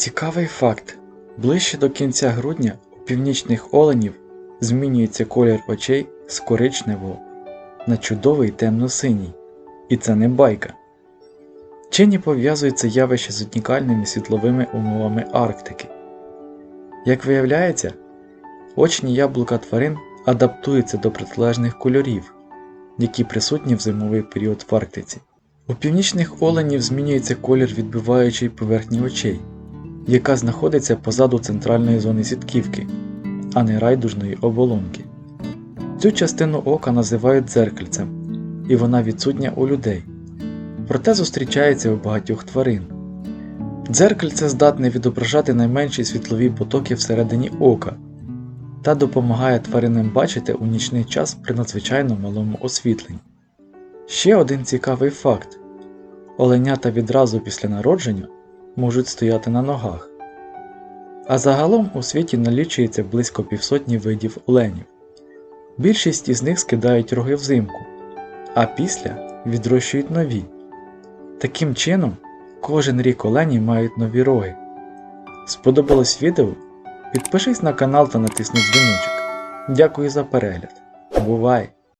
Цікавий факт. Ближче до кінця грудня у північних оленів змінюється колір очей з коричневого на чудовий темно-синій. І це не байка. Вчені пов'язують це явище з унікальними світловими умовами Арктики. Як виявляється, очні яблука тварин адаптуються до протилежних кольорів, які присутні в зимовий період в Арктиці. У північних оленів змінюється колір відбиваючої поверхні очей, яка знаходиться позаду центральної зони сітківки, а не райдужної оболонки. Цю частину ока називають дзеркальцем, і вона відсутня у людей, проте зустрічається у багатьох тварин. Дзеркальце здатне відображати найменші світлові потоки всередині ока та допомагає тваринам бачити у нічний час при надзвичайно малому освітленні. Ще один цікавий факт: оленята відразу після народження можуть стояти на ногах. А загалом у світі налічується близько півсотні видів оленів. Більшість із них скидають роги взимку, а після відрощують нові. Таким чином, кожен рік олені мають нові роги. Сподобалось відео? Підпишись на канал та натисни дзвіночок. Дякую за перегляд. Бувай!